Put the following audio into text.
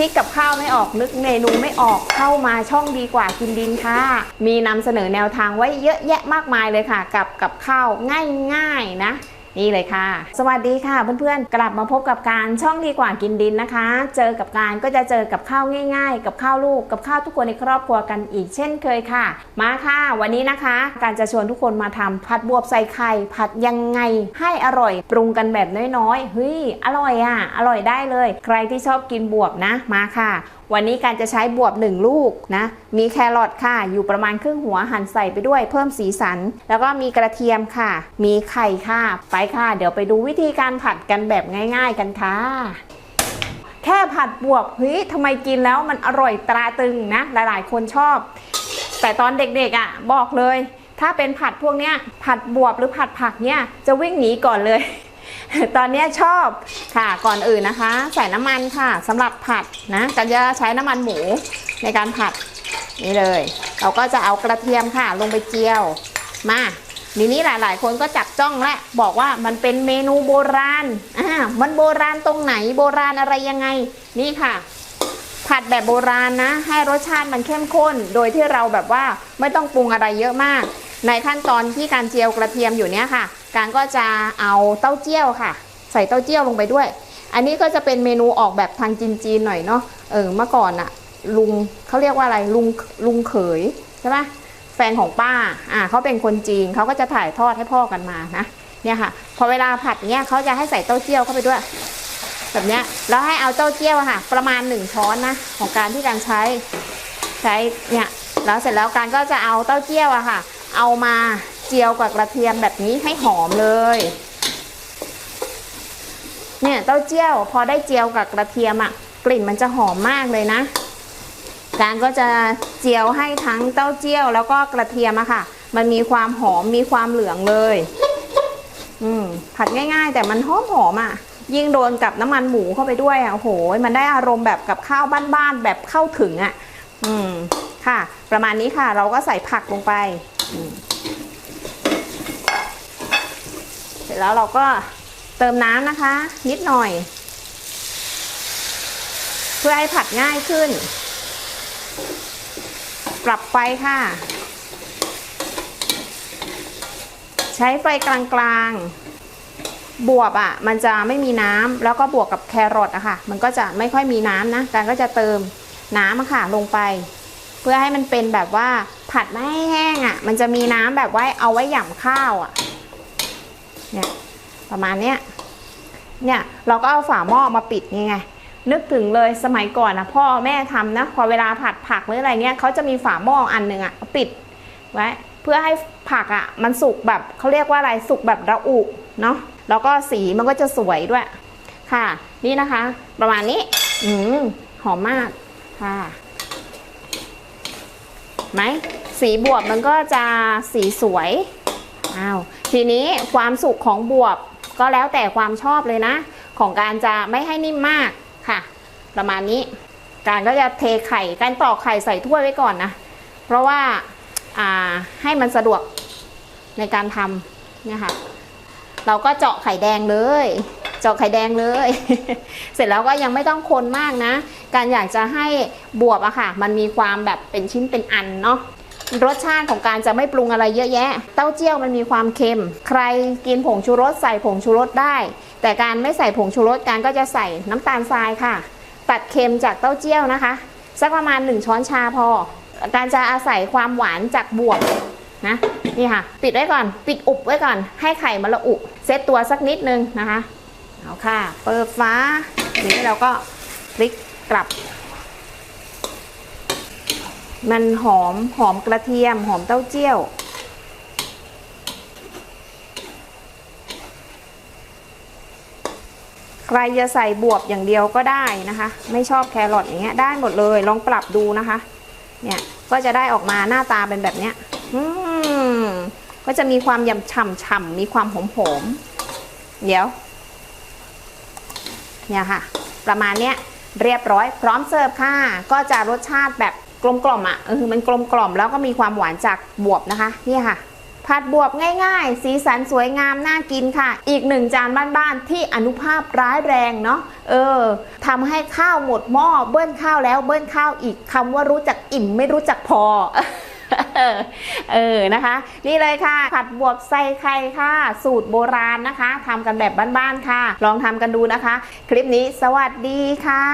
คิดกับข้าวไม่ออกนึกเมนูไม่ออกเข้ามาช่องดีกว่ากินดินค่ะ มีนำเสนอแนวทางไว้เยอะแยะมากมายเลยค่ะ กับกับข้าวง่ายๆนะ นี่เลยค่ะ สวัสดีค่ะเพื่อนๆ กลับมาพบกับการช่องดีกว่ากินดินนะคะ เจอกับการก็จะเจอกับข้าวง่ายๆ กับข้าวลูกกับข้าวทุกคนในครอบครัวกันอีกเช่นเคยค่ะ มาค่ะ วันนี้นะคะ การจะชวนทุกคนมาทำผัดบวบใส่ไข่ผัดยังไงให้อร่อยปรุงกันแบบน้อยๆเฮ้ยอร่อยอะอร่อยได้เลย ใครที่ชอบกินบวบนะมาค่ะ วันนี้การจะใช้บวบหนึ่งลูกนะ มีแครอทค่ะ อยู่ประมาณครึ่งหัวหั่นใส่ไปด้วยเพิ่มสีสัน แล้วก็มีกระเทียมค่ะ มีไข่ค่ะ ไปค่ะ เดี๋ยวไปดูวิธีการผัดกันแบบง่าย ๆ กันค่ะแค่ผัดบวบเฮ้ยทำไมกินแล้วมันอร่อยตราตึงนะ หลายๆ คนชอบ แต่ตอนเด็กๆอะ บอกเลย ถ้าเป็นผัดพวกเนี้ย ผัดบวบหรือผัดผักเนี้ยจะวิ่งหนีก่อนเลย ตอนนี้ชอบค่ะก่อนอื่นนะคะ ใส่น้ำมันค่ะสำหรับผัดนะกันจะใช้น้ำมันหมูในการผัดนี่เลย เราก็จะเอากระเทียมค่ะ ลงไปเจียวมาทีนี้หลาย ๆ คนก็จับจ้องและบอกว่ามันเป็นเมนูโบราณอ่ามันโบราณตรงไหนโบราณอะไรยังไง นี่ค่ะ ผัดแบบโบราณนะ ให้รสชาติมันเข้มข้น โดยที่เราแบบว่าไม่ต้องปรุงอะไรเยอะมาก ในขั้นตอนที่การเจียวกระเทียมอยู่เนี้ยค่ะ การก็จะเอาเต้าเจี้ยวค่ะ ใส่เต้าเจี้ยวลงไปด้วย อันนี้ก็จะเป็นเมนูออกแบบทางจีนๆหน่อยเนาะเออเมื่อก่อนอะลุงเขาเรียกว่าอะไรลุงลุงเขยใช่ไหมแฟนของป้าอ่าเขาเป็นคนจีนเขาก็จะถ่ายทอดให้พ่อกันมานะเนี่ยค่ะ พอเวลาผัดเนี้ยเขาจะให้ใส่เต้าเจี้ยวเข้าไปด้วย แบบเนี้ยแล้วให้เอาเต้าเจี้ยวค่ะ ประมาณหนึ่งช้อนนะของการที่การใช้ใช้เนี่ยแล้วเสร็จแล้วการก็จะเอาเต้าเจี้ยวอะค่ะ เอามา เจียวกับกระเทียมแบบนี้ให้หอมเลย เนี่ยเต้าเจี้ยวพอได้เจียวกับกระเทียมอะกลิ่นมันจะหอมมากเลยนะ การก็จะเจียวให้ทั้งเต้าเจี้ยวแล้วก็กระเทียมอะค่ะ มันมีความหอมมีความเหลืองเลย อืมผัดง่าย ๆ แต่มันหอมหอมๆอะยิ่งโดนกับน้ำมันหมูเข้าไปด้วยอะโอ้โห มันได้อารมณ์แบบกับข้าวบ้านๆแบบเข้าถึงอะ อืม ค่ะ ประมาณนี้ค่ะ เราก็ใส่ผักลงไป อืมเส ร็จแล้วเราก็เติมน้ำนะคะ นิดหน่อย เพื่อให้ผัดง่ายขึ้น ปรับไฟค่ะ ใช้ไฟกลางๆ บวบอะ่ะ มันจะไม่มีน้ำแล้วก็บวกกับแครอทอะค่ะ มันก็จะไม่ค่อยมีน้ำนะการก็จะเติมน้ำอะค่ะลงไป เพื่อให้มันเป็นแบบว่าผัดไม่ให้แห้งอะ่ะ มันจะมีน้ำแบบว่าเอาไว้หย่ำข้าวอะ่ะ เนี่ยประมาณเนี้ยเนี่ยเราก็เอาฝาหม้อมาปิดนี่ไงนึกถึงเลยสมัยก่อนนะพ่อแม่ทำนะพอเวลาผัดผักหรืออะไรเงี้ยเขาจะมีฝาหม้ออันหนึ่งอะปิดไว้เพื่อให้ผักอะมันสุกแบบเขาเรียกว่าอะไรสุกแบบระอุเนาะแล้วก็สีมันก็จะสวยด้วยค่ะ นี่นะคะ ประมาณนี้อืมหอมมากค่ะไหมสีบวบมันก็จะสีสวยอ้าว ทีนี้ความสุกของบวบก็แล้วแต่ความชอบเลยนะ ของการจะไม่ให้นิ่มมากค่ะ ประมาณนี้ การก็จะเทไข่การตอกไข่ใส่ถ้วยไว้ก่อนนะ เพราะว่าอ่าให้มันสะดวกในการทำเนี่ยค่ะเราก็เจาะไข่แดงเลย เจาะไข่แดงเลย เสร็จแล้วก็ยังไม่ต้องคนมากนะ การอยากจะให้บวบอะค่ะ มันมีความแบบเป็นชิ้นเป็นอันเนาะ รสชาติของการจะไม่ปรุงอะไรเยอะแยะ เต้าเจี้ยวมันมีความเค็ม ใครกินผงชูรสใส่ผงชูรสได้ แต่การไม่ใส่ผงชูรสการก็จะใส่น้ำตาลทรายค่ะ ตัดเค็มจากเต้าเจี้ยวนะคะ สักประมาณ 1 ช้อนชาพอ การจะอาศัยความหวานจากบวบนะนี่ค่ะ ปิดไว้ก่อน ปิดอุบไว้ก่อน ให้ไข่มันละอุเซตตัวสักนิดนึงนะคะเอาค่ะ เปิดฟ้าทีนี้เราก็พลิกกลับ มันหอมหอมกระเทียม หอมเต้าเจี้ยว ใครจะใส่บวบอย่างเดียวก็ได้นะคะ ไม่ชอบแครอทอย่างเงี้ยได้หมดเลยลองปรับดูนะคะ เนี่ยก็จะได้ออกมาหน้าตาเป็นแบบเนี้ยก็จะมีความยำฉ่ำๆมีความหอมๆเดี๋ยว เนี่ยค่ะ ประมาณเนี้ยเรียบร้อย พร้อมเสิร์ฟค่ะ ก็จะรสชาติแบบ กลมกล่อมอะเออมันกลมกล่อมแล้วก็มีความหวานจากบวบนะคะนี่ค่ะผผัดบวบง่ายๆ สีสันสวยงามน่ากินค่ะ อีกหนึ่งจานบ้านๆที่อนุภาพร้ายแรงเนาะเออทำให้ข้าวหมดหม้อเบิ้ลข้าวแล้วเบิ้ลข้าวอีกคำว่ารู้จักอิ่มไม่รู้จักพอเออนะคะ นี่เลยค่ะ ผัดบวบใส่ไข่ค่ะ สูตรโบราณนะคะทำกันแบบบ้านๆค่ะ ลองทำกันดูนะคะ คลิปนี้สวัสดีค่ะ